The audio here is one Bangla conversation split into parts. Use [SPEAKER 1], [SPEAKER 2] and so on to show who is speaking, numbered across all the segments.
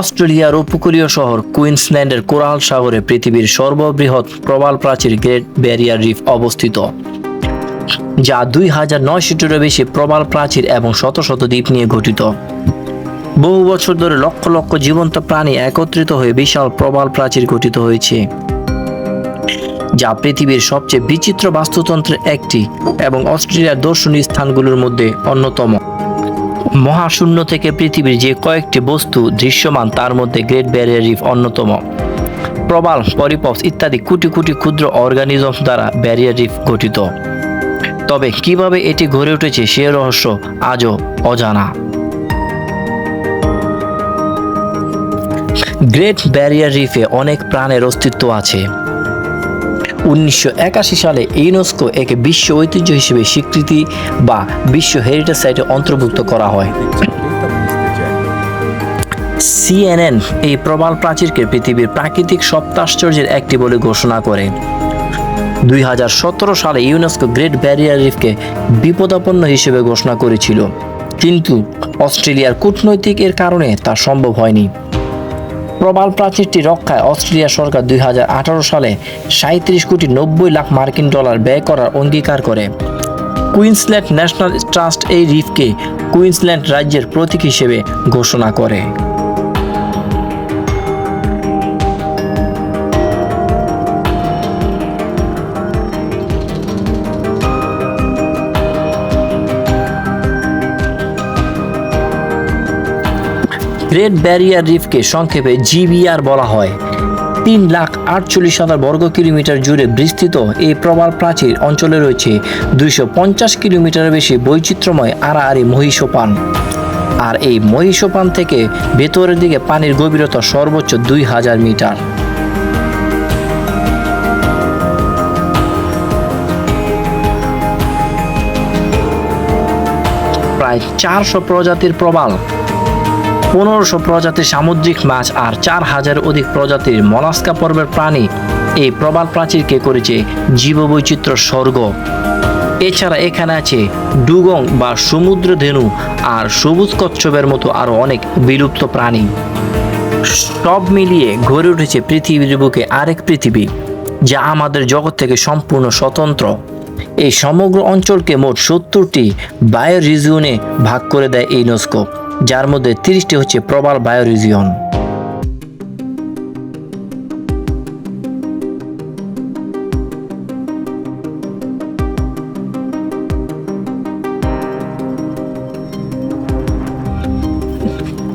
[SPEAKER 1] অস্ট্রেলিয়ার উপকূলীয় শহর কুইন্সল্যান্ডের কোরাল সাগরে পৃথিবীর সর্ববৃহৎ প্রবাল প্রাচীর গ্রেট ব্যারিয়ার রিফ অবস্থিত, যা দুই হাজার নয়শোটিরও বেশি প্রবাল প্রাচীর এবং শত শত দ্বীপ নিয়ে গঠিত। বহু বছর ধরে লক্ষ লক্ষ জীবন্ত প্রাণী একত্রিত হয়ে বিশাল প্রবাল প্রাচীর গঠিত হয়েছে, যা পৃথিবীর সবচেয়ে বিচিত্র বাস্তুতন্ত্রের একটি এবং অস্ট্রেলিয়ার দর্শনীয় স্থানগুলোর মধ্যে অন্যতম। মহাশূন্য থেকে পৃথিবীর যে কয়েকটি বস্তু দৃশ্যমান, তার মধ্যে গ্রেট ব্যারিয়ার রিফ অন্যতম। প্রবাল পরিপক্স ইত্যাদি কোটি কোটি ক্ষুদ্র অর্গানিজম দ্বারা ব্যারিয়ার রিফ গঠিত। তবে কীভাবে এটি গড়ে উঠেছে সে রহস্য আজও অজানা। গ্রেট ব্যারিয়ার রিফে অনেক প্রাণের অস্তিত্ব আছে। উনিশশো একাশি সালে ইউনেস্কো একে বিশ্ব ঐতিহ্য হিসেবে স্বীকৃতি বা বিশ্ব হেরিটেজ সাইটে অন্তর্ভুক্ত করা হয়। সিএনএন এই প্রবাল প্রাচীরকে পৃথিবীর প্রাকৃতিক সপ্তাশ্চর্যের একটি বলে ঘোষণা করে। দুই হাজার সতেরো সালে ইউনেস্কো গ্রেট ব্যারিয়ার রিফকে বিপদাপন্ন হিসেবে ঘোষণা করেছিল। কিন্তু অস্ট্রেলিয়ার কূটনৈতিক এর কারণে তা সম্ভব হয়নি। প্রবাল প্রাচীরটি রক্ষায় অস্ট্রেলিয়া সরকার দুই হাজার আঠেরো সালে সাঁত্রিশ কোটি নব্বই লাখ মার্কিন ডলার ব্যয় করার অঙ্গীকার করে। কুইন্সল্যান্ড ন্যাশনাল ট্রাস্ট এই রিফকে কুইন্সল্যান্ড রাজ্যের প্রতীক হিসেবে ঘোষণা করে। গ্রেট ব্যারিয়ার রিফকে সংক্ষেপে জিবিআর বলা হয়। তিন লাখ আটচল্লিশ হাজার বর্গ কিলোমিটার জুড়ে বিস্তৃত এই প্রবাল প্রাচীর অঞ্চলে রয়েছে দুইশো পঞ্চাশ কিলোমিটার বেশি বৈচিত্র্যময় আড়াআড়ি মহিষোপান। আর এই মহিষোপান থেকে ভেতরের দিকে পানির গভীরতা সর্বোচ্চ দুই হাজার মিটার। প্রায় চারশো প্রজাতির প্রবাল পনেরোশো প্রজাতির সামুদ্রিক মাছ আর চার হাজার অধিক প্রজাতির মলাস্কা পর্বের প্রাণী এই প্রবাল প্রাচীরকে করেছে জীববৈচিত্র্য স্বর্গ। এছাড়া এখানে আছে ডুগং বা সমুদ্র ধেনু আর সবুজ কচ্ছপের মতো আরও অনেক বিলুপ্ত প্রাণী। সব মিলিয়ে গড়ে উঠেছে পৃথিবীর বুকে আরেক পৃথিবী, যা আমাদের জগৎ থেকে সম্পূর্ণ স্বতন্ত্র। এই সমগ্র অঞ্চলকে মোট সত্তরটি বায়ো রিজিয়নে ভাগ করে দেয় এই ইউনেস্কো। যার মধ্যে তিরিশটি হচ্ছে প্রবাল বায়ো রিজিয়ন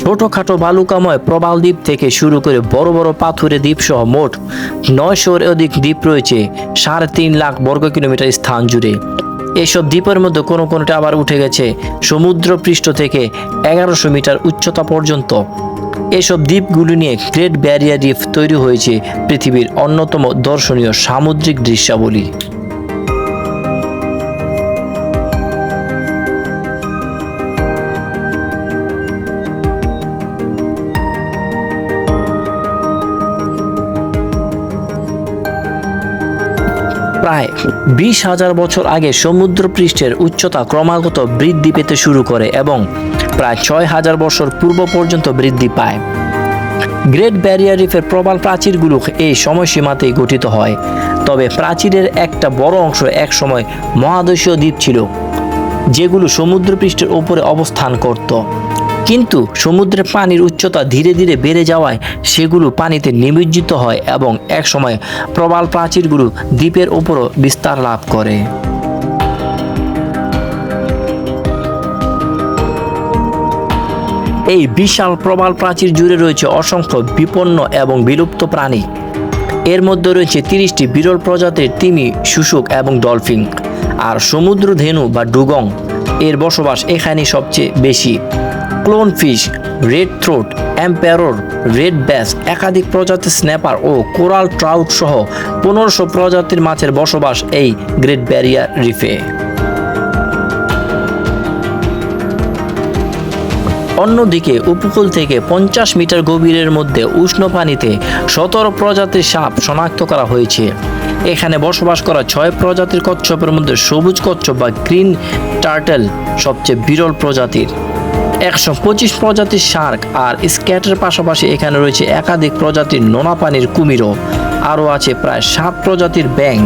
[SPEAKER 1] ছোটখাটো বালুকাময় প্রবাল দ্বীপ থেকে শুরু করে বড় বড় পাথুরে দ্বীপ সহ মোট নয়শোর অধিক দ্বীপ রয়েছে সাড়ে তিন লাখ বর্গ কিলোমিটার স্থান জুড়ে। এসব দ্বীপের মধ্যে কোনো কোনোটা আবার উঠে গেছে সমুদ্র পৃষ্ঠ থেকে এগারোশো মিটার উচ্চতা পর্যন্ত। এসব দ্বীপগুলি নিয়ে গ্রেট ব্যারিয়ার রিফ তৈরি হয়েছে পৃথিবীর অন্যতম দর্শনীয় সামুদ্রিক দৃশ্যাবলী। প্রায় বিশ হাজার বছর আগে সমুদ্র পৃষ্ঠের উচ্চতা ক্রমাগত বৃদ্ধি পেতে শুরু করে এবং প্রায় ছয় হাজার বছর পূর্ব পর্যন্ত বৃদ্ধি পায়। গ্রেট ব্যারিয়ার রিফের প্রবাল প্রাচীরগুলো এই সময়সীমাতেই গঠিত হয়। তবে প্রাচীরের একটা বড় অংশ একসময় মহাদেশীয় দ্বীপ ছিল, যেগুলো সমুদ্রপৃষ্ঠের উপরে অবস্থান করত। কিন্তু সমুদ্রের পানির উচ্চতা ধীরে ধীরে বেড়ে যাওয়ায় সেগুলো পানিতে নিমজ্জিত হয় এবং একসময় প্রবাল প্রাচীরগুলো দ্বীপের উপরও বিস্তার লাভ করে। এই বিশাল প্রবাল প্রাচীর জুড়ে রয়েছে অসংখ্য বিপন্ন এবং বিলুপ্ত প্রাণী। এর মধ্যে রয়েছে তিরিশটি বিরল প্রজাতির তিমি, শুশুক এবং ডলফিন। আর সমুদ্র ধেনু বা ডুগং, এর বসবাস এখানে সবচেয়ে বেশি। Clownfish red throat emperor red bass, একাধিক প্রজাতির স্ন্যাপার ও কোরাল ট্রাউট সহ পনেরোশো প্রজাতির মাছের বসবাস এই গ্রেট ব্যারিয়ার রিফে। অন্যদিকে, উপকূল থেকে পঞ্চাশ মিটার গভীরের মধ্যে উষ্ণ পানিতে সতেরো প্রজাতির সাপ শনাক্ত করা হয়েছে। এখানে বসবাস করা ছয় প্রজাতির কচ্ছপের মধ্যে সবুজ কচ্ছপ বা গ্রিন টার্টেল সবচেয়ে বিরল প্রজাতির। একশো পঁচিশ প্রজাতির শার্ক আর স্ক্যাটের পাশাপাশি এখানে রয়েছে একাধিক প্রজাতির নোনা পানির কুমিরও। আরও আছে প্রায় সাত প্রজাতির ব্যাং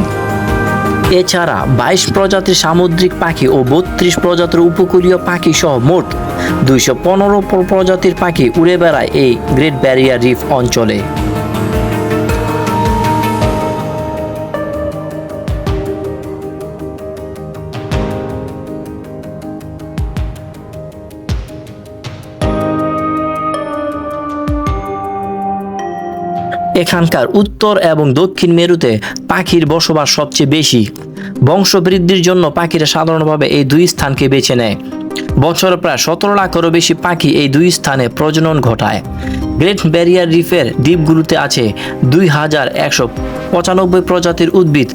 [SPEAKER 1] এছাড়া বাইশ প্রজাতির সামুদ্রিক পাখি ও বত্রিশ প্রজাতির উপকূলীয় পাখি সহ মোট দুইশো পনেরো প্রজাতির পাখি উড়ে বেড়ায় এই গ্রেট ব্যারিয়ার রিফ অঞ্চলে। এখানকার উত্তর এবং দক্ষিণ মেরুতে পাখির বসবাস সবচেয়ে বেশি। বংশবৃদ্ধির জন্য পাখিরা সাধারণভাবে এই দুই স্থানকে বেছে নেয়। বছরে প্রায় সতেরো লাখেরও বেশি পাখি এই দুই স্থানে প্রজনন ঘটায়। গ্রেট ব্যারিয়ার রিফের দ্বীপগুলোতে আছে দুই হাজার একশো পঁচানব্বই প্রজাতির উদ্ভিদ।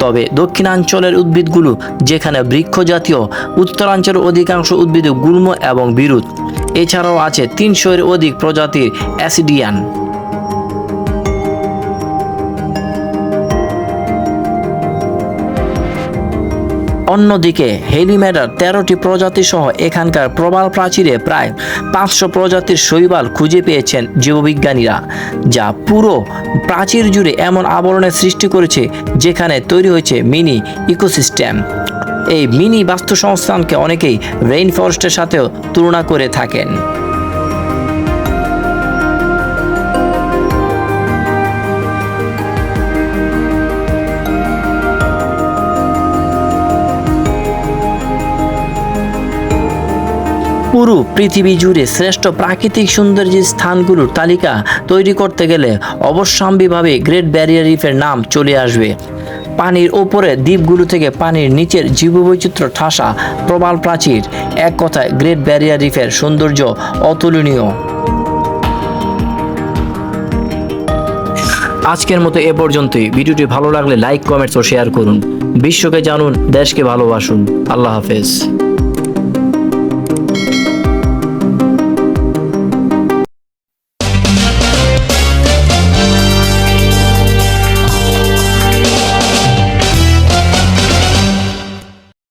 [SPEAKER 1] তবে দক্ষিণাঞ্চলের উদ্ভিদগুলো যেখানে বৃক্ষ জাতীয় উত্তরাঞ্চলের অধিকাংশ উদ্ভিদ গুল্ম এবং বিরুৎ এছাড়াও আছে তিনশোর অধিক প্রজাতির অ্যাসিডিয়ান। অন্যদিকে হেলিমেডার তেরোটি প্রজাতি সহ এখানকার প্রবাল প্রাচীরে প্রায় পাঁচশো প্রজাতির শৈবাল খুঁজে পেয়েছেন জীববিজ্ঞানীরা, যা পুরো প্রাচীর জুড়ে এমন আবরণের সৃষ্টি করেছে যেখানে তৈরি হয়েছে মিনি ইকোসিস্টেম। এই মিনি বাস্তুসংস্থানকে অনেকেই রেইন ফরেস্টের সাথেও তুলনা করে থাকেন। পুরো পৃথিবী জুড়ে শ্রেষ্ঠ প্রাকৃতিক সৌন্দর্যের স্থানগুলোর তালিকা তৈরি করতে গেলে অবশ্যম্ভাবীভাবে গ্রেট ব্যারিয়ার রিফের নাম চলে আসবে। পানির ওপরে দ্বীপগুলো থেকে পানির নিচের জীববৈচিত্র্য ঠাসা প্রবাল প্রাচীর। এক কথায় গ্রেট ব্যারিয়ার রিফের সৌন্দর্য অতুলনীয়। আজকের মতো এ পর্যন্তই। ভিডিওটি ভালো লাগলে লাইক, কমেন্টস ও শেয়ার করুন। বিশ্বকে জানুন, দেশকে ভালোবাসুন। আল্লাহ হাফেজ।